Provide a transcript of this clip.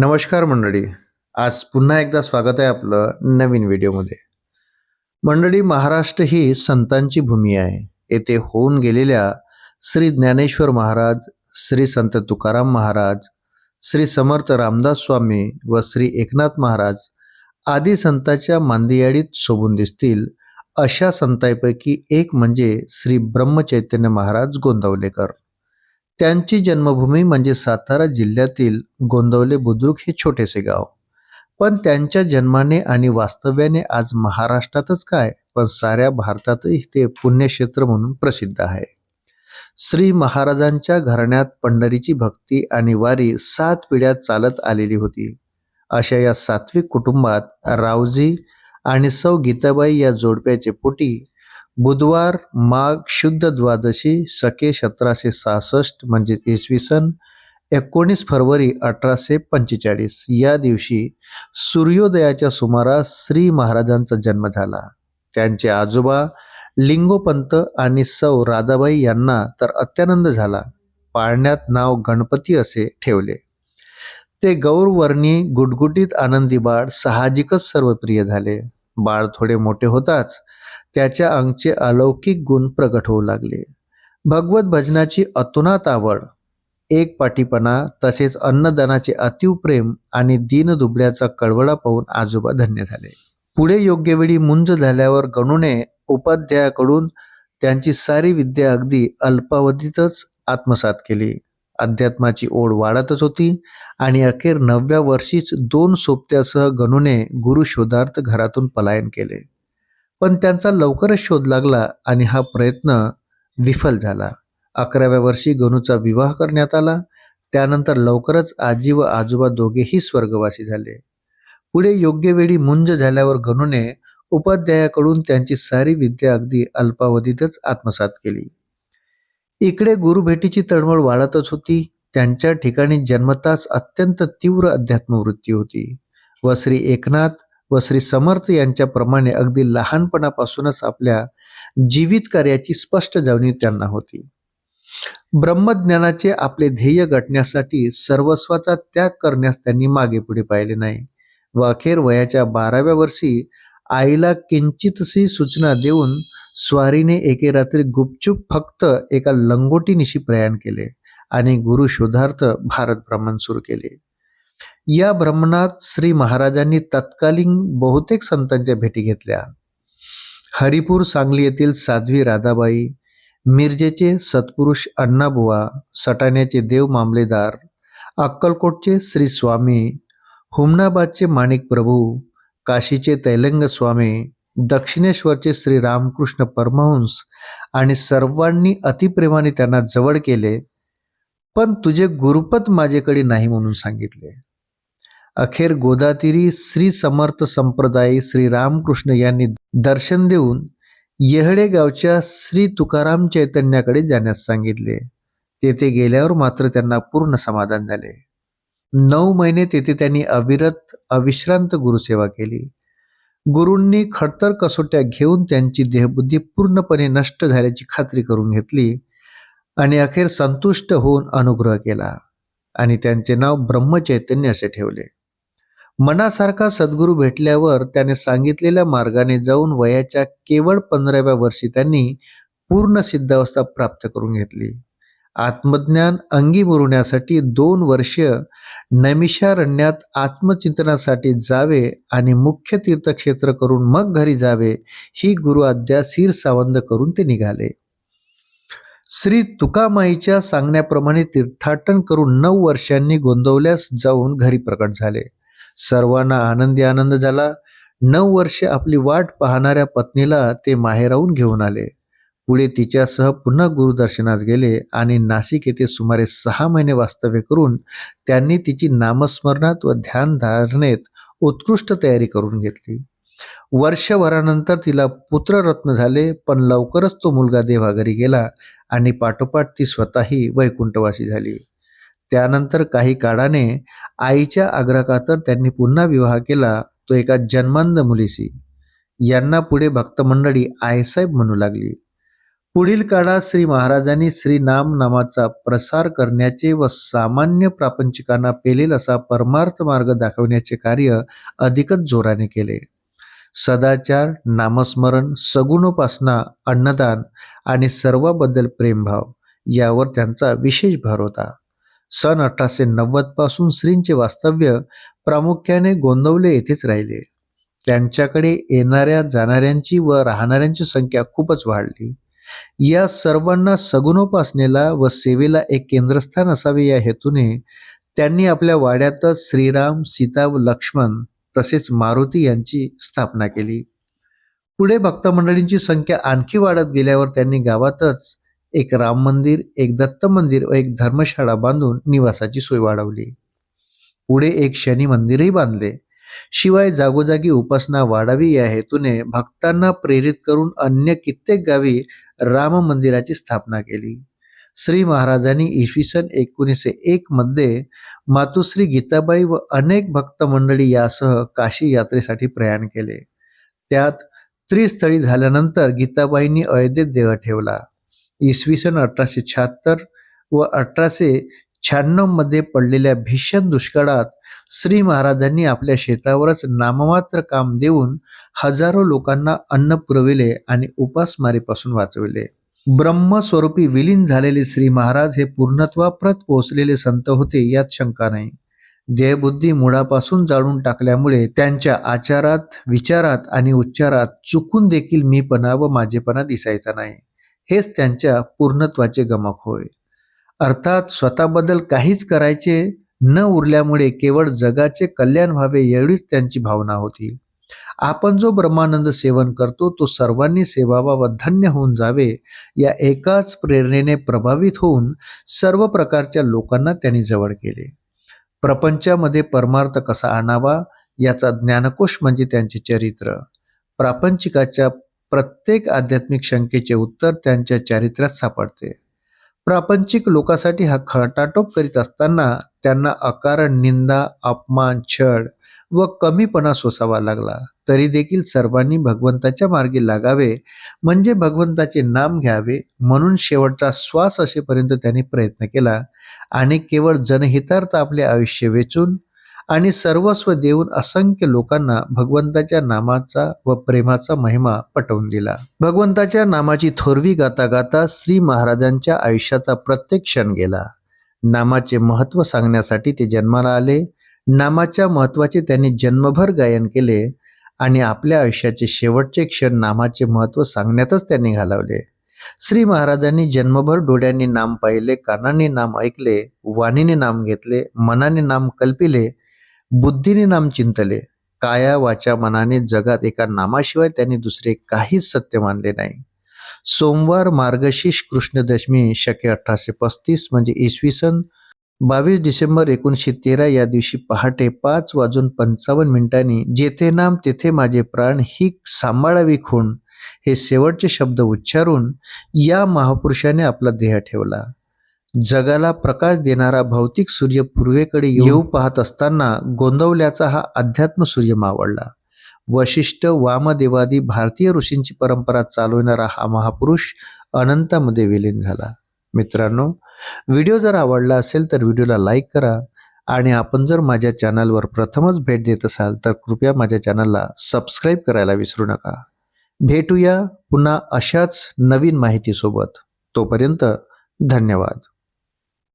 नमस्कार मंडळी. आज पुन्हा एकदा स्वागत आहे आपलं नवीन व्हिडिओमध्ये. मंडळी महाराष्ट्र ही संतांची भूमी आहे. येथे होऊन गेलेल्या श्री ज्ञानेश्वर महाराज श्री संत तुकाराम महाराज श्री समर्थ रामदास स्वामी व श्री एकनाथ महाराज आदी संतांच्या मांदियाडीत शोभून दिसतील अशा संतांपैकी एक म्हणजे श्री ब्रह्मचैतन्य महाराज गोंदवलेकर. त्यांची जन्मभूमी म्हणजे सातारा जिल्ह्यातील गोंदवले बुद्रुक हे छोटेसे गाव. पण त्यांच्या जन्माने आणि वास्तव्याने आज महाराष्ट्रातच काय पण साऱ्या भारतातही ते पुण्यक्षेत्र म्हणून प्रसिद्ध आहे. श्री महाराजांच्या घराण्यात पंढरीची भक्ती आणि वारी सात पिढ्या चालत आलेली होती. अशा या सात्विक कुटुंबात रावजी आणि सौ गीताबाई या जोडप्याचे पोटी बुधवार माघ शुद्ध द्वादशी सके सतराशे सहासष्ट म्हणजे इसवी सन एकोणीस फरवरी अठराशे पंचेचाळीस. या दिवशी सूर्योदयाच्या सुमारास श्री महाराजांचा जन्म झाला. त्यांचे आजोबा लिंगोपंत आणि सौ राधाबाई यांना तर अत्यानंद झाला. पाळण्यात नाव गणपती असे ठेवले. ते गौरवर्णी गुटगुटीत आनंदी बाळ साहजिकच सर्व प्रिय झाले. बाळ थोडे मोठे होताच त्याच्या अंगचे अलौकिक गुण प्रगट होऊ लागले. भगवत भजनाची अतुनात आवड एक पाठीपणा तसेच अन्नदानाचे अतीव प्रेम आणि दीनदुबळ्याचा कळवळा पाहून आजोबा धन्य झाले. पुढे योग्य वेळी मुंज झाल्यावर गणूने उपाध्यायाकडून त्यांची सारी विद्या अगदी अल्पावधीतच आत्मसात केली. अध्यात्माची ओढ वाढतच होती आणि अखेर नवव्या वर्षीच दोन सोबत्यासह गणूने गुरु शोधार्थ घरातून पलायन केले. पण त्यांचा लवकरच शोध लागला आणि हा प्रयत्न विफल झाला. अकराव्या वर्षी गणूचा विवाह करण्यात आला. त्यानंतर लवकरच आजी व आजोबा दोघेही स्वर्गवासी झाले. पुढे योग्य वेळी मुंज झाल्यावर गणूने उपाध्यायाकडून त्यांची सारी विद्या अगदी अल्पावधीतच आत्मसात केली. इकडे गुरुभेटीची तळमळ वाढतच होती. त्यांच्या ठिकाणी जन्मताच अत्यंत तीव्र अध्यात्मवृत्ती होती. व श्री एकनाथ व श्री समर्थ यांच्याप्रमाणे अगदी लहानपणापासूनच आपल्या जीवित कार्याची स्पष्ट जाणीव त्यांना होती. ब्रह्मज्ञानाचे आपले ध्येय गाठण्यासाठी सर्वस्वाचा त्याग करण्यास त्यांनी मागे पुढे पाहिले नाही व अखेर वयाच्या बाराव्या वर्षी आईला किंचितशी सूचना देऊन स्वारीने एके रात्री गुपचूप फक्त एका लंगोटीनिशी प्रयाण केले आणि गुरु शोधार्थ भारत भ्रमण सुरू केले. या भ्रमणात श्री महाराजांनी तत्कालीन बहुतेक संतांच्या भेटी घेतल्या. हरिपूर सांगली येथील साध्वी राधाबाई मिरजेचे सत्पुरुष अण्णाबुवा सटाण्याचे देव मामलेदार अक्कलकोटचे श्री स्वामी हुमनाबादचे माणिक प्रभू काशीचे तैलंग स्वामी दक्षिणेश्वरचे श्री रामकृष्ण परमहंस आणि सर्वांनी अतिप्रेमाने त्यांना जवळ केले पण तुझे गुरुपत माझ्याकडे नाही म्हणून सांगितले. अखेर गोदातिरी श्री समर्थ संप्रदायी श्री रामकृष्ण यांनी दर्शन देऊन येहडे गावच्या श्री तुकाराम चैतन्याकडे जाण्यास सांगितले. तेथे गेल्यावर मात्र त्यांना पूर्ण समाधान झाले. नऊ महिने तेथे त्यांनी अविरत अविश्रांत गुरुसेवा केली. गुरूंनी खडतर कसोट्या घेऊन त्यांची देहबुद्धी पूर्णपणे नष्ट झाल्याची खात्री करून घेतली आणि अखेर संतुष्ट होऊन अनुग्रह केला आणि त्यांचे नाव ब्रह्मचैतन्य असे ठेवले. मनासारखा सद्गुरू भेटल्यावर त्याने सांगितलेल्या मार्गाने जाऊन वयाच्या केवळ पंधराव्या वर्षी त्यांनी पूर्ण सिद्धावस्था प्राप्त करून घेतली. आत्मज्ञान अंगी मुरवण्यासाठी दोन वर्ष नैमिषारण्यात आत्मचिंतनासाठी जावे आणि मुख्य तीर्थक्षेत्र करून मग घरी जावे ही गुरु आद्या सिर सावंद करून ते निघाले. श्री तुकामाईच्या सांगण्याप्रमाणे तीर्थाटन करून नऊ वर्षांनी गोंदवल्यास जाऊन घरी प्रकट झाले. सर्वांना आनंदी आनंद झाला. नऊ वर्षे आपली वाट पाहणाऱ्या पत्नीला ते माहेराहून घेऊन आले. पुढे तिच्यासह पुन्हा गुरुदर्शनास गेले आणि नाशिक येथे सुमारे सहा महिने वास्तव्य करून त्यांनी तिची नामस्मरणात व ध्यान धारणेत उत्कृष्ट तयारी करून घेतली. वर्षभरानंतर तिला पुत्ररत्न झाले पण लवकरच तो मुलगा देवाघरी गेला आणि पाठोपाठ ती स्वतःही वैकुंठवासी झाली. त्यानंतर काही काळाने आईच्या आग्रहाखातर त्यांनी पुन्हा विवाह केला तो एका जन्मांध मुलीशी. यांना पुढे भक्तमंडळी आईसाहेब म्हणू लागली. पुढील काळात श्री महाराजांनी श्री नाम नामाचा प्रसार करण्याचे व सामान्य प्रापंचिकांना पेलेल असा परमार्थ मार्ग दाखवण्याचे कार्य अधिकच जोराने केले. सदाचार नामस्मरण सगुणोपासना अन्नदान आणि सर्वाबद्दल प्रेमभाव यावर त्यांचा विशेष भर होता. सन अठराशे नव्वदपासून श्रींचे वास्तव्य प्रामुख्याने गोंदवले येथेच राहिले. त्यांच्याकडे येणाऱ्या जाणाऱ्यांची व राहणाऱ्यांची संख्या खूपच वाढली. या सर्वांना सगुणोपासनेला व सेवेला एक केंद्रस्थान असावे या हेतूने त्यांनी आपल्या वाड्यातच श्रीराम सीता व लक्ष्मण तसेच मारुती यांची स्थापना केली. पुढे भक्त मंडळींची संख्या आणखी वाढत गेल्यावर त्यांनी गावातच एक राम मंदिर एक दत्त मंदिर व एक धर्मशाळा बांधून निवासाची सोय वाढवली. पुढे एक शनी मंदिरही बांधले. शिवाय जागोजागी उपासना वाढावी या हेतूने भक्तांना प्रेरित करून अन्य कित्येक गावी राम मंदिराची स्थापना केली. श्री महाराजांनी इसवी सन एकोणीसशे एक मध्ये मातुश्री गीताबाई व अनेक भक्त मंडळी यासह काशी यात्रेसाठी प्रयाण केले. त्यात त्रिस्थळी झाल्यानंतर गीताबाईंनी अयोध्येत देह ठेवला. इसवी सन अठराशे शहात्तर व अठराशे शहाण्णवमध्ये पडलेल्या भीषण दुष्काळात श्री महाराजांनी आपल्या शेतावरच नाममात्र काम देऊन हजारो लोकांना अन्न पुरविले आणि उपासमारीपासून वाचविले. ब्रह्मस्वरूपी विलीन झालेले श्री महाराज हे पूर्णत्वाप्रत पोहोचलेले संत होते यात शंका नाही. देहबुद्धी मुळापासून जाळून टाकल्यामुळे त्यांच्या आचारात विचारात आणि उच्चारात चुकून देखील मीपणा व माझेपणा दिसायचा नाही. हेच त्यांच्या पूर्णत्वाचे गमक होय. अर्थात स्वतःबद्दल काहीच करायचे न उरल्यामुळे केवळ जगाचे कल्याण व्हावे एवढीच त्यांची भावना होती. आपण जो ब्रह्मानंद सेवन करतो तो सर्वांनी सेवावा व धन्य होऊन जावे या एकाच प्रेरणेने प्रभावित होऊन सर्व प्रकारच्या लोकांना त्यांनी जवळ केले. प्रपंचामध्ये परमार्थ कसा आणावा याचा ज्ञानकोश म्हणजे त्यांचे चरित्र. प्रापंचिकाच्या प्रत्येक आध्यात्मिक शंकेचे उत्तर त्यांच्या चारित्र्यात सापडते. प्रापंचिक लोकांसाठी हा खटाटोप करीत असताना त्यांना अकारण निंदा अपमान छळ व कमीपणा सोसावा लागला. तरी देखील सर्वांनी भगवंताच्या मार्गी लागावे म्हणजे भगवंताचे नाम घ्यावे म्हणून शेवटचा श्वास असेपर्यंत त्यांनी प्रयत्न केला आणि केवळ जनहितार्थ आपले आयुष्य वेचून आणि सर्वस्व देऊन असंख्य लोकांना भगवंताच्या नामाचा व प्रेमाचा महिमा पटवून दिला. भगवंताच्या नामाची थोरवी गाता गाता श्री महाराजांच्या आयुष्याचा प्रत्येक क्षण गेला. नामाचे महत्त्व सांगण्यासाठी ते जन्माला आले. नामाच्या महत्त्वाचे त्यांनी जन्मभर गायन केले आणि आपल्या आयुष्याचे शेवटचे क्षण नामाचे महत्त्व सांगण्यातच त्यांनी घालवले. श्री महाराजांनी जन्मभर डोळ्यांनी नाम पाहिले कानाने नाम ऐकले वाणीने नाम घेतले मनाने नाम कल्पिले बुद्धीने नाम चिंतले काया वाचा मनाने जगात एका नामाशिवाय त्यांनी दुसरे काहीच सत्य मानले नाही. सोमवार मार्गशीर्ष कृष्णदशमी शके अठराशे पस्तीस म्हणजे इसवी सन बावीस डिसेंबर एकोणीसशे तेरा या दिवशी पहाटे पाच वाजून पंचावन्न मिनिटांनी जेथे नाम तेथे माझे प्राण ही सांभाळावी खूण हे शेवटचे शब्द उच्चारून या महापुरुषाने आपला देह ठेवला. जगाला प्रकाश देणारा भौतिक सूर्य पूर्वेकडे येऊ पाहत असताना गोंदवल्याचा हा अध्यात्म सूर्य मावळला. वशिष्ठ वामदेवादी भारतीय ऋषींची परंपरा चालवणारा हा महापुरुष अनंतामध्ये विलीन झाला. मित्रांनो व्हिडिओ जर आवडला असेल तर व्हिडिओला लाईक करा आणि आपण जर माझ्या चॅनलवर प्रथमच भेट देत असाल तर कृपया माझ्या चॅनलला सबस्क्राईब करायला विसरू नका. भेटूया पुन्हा अशाच नवीन माहितीसोबत. तोपर्यंत धन्यवाद.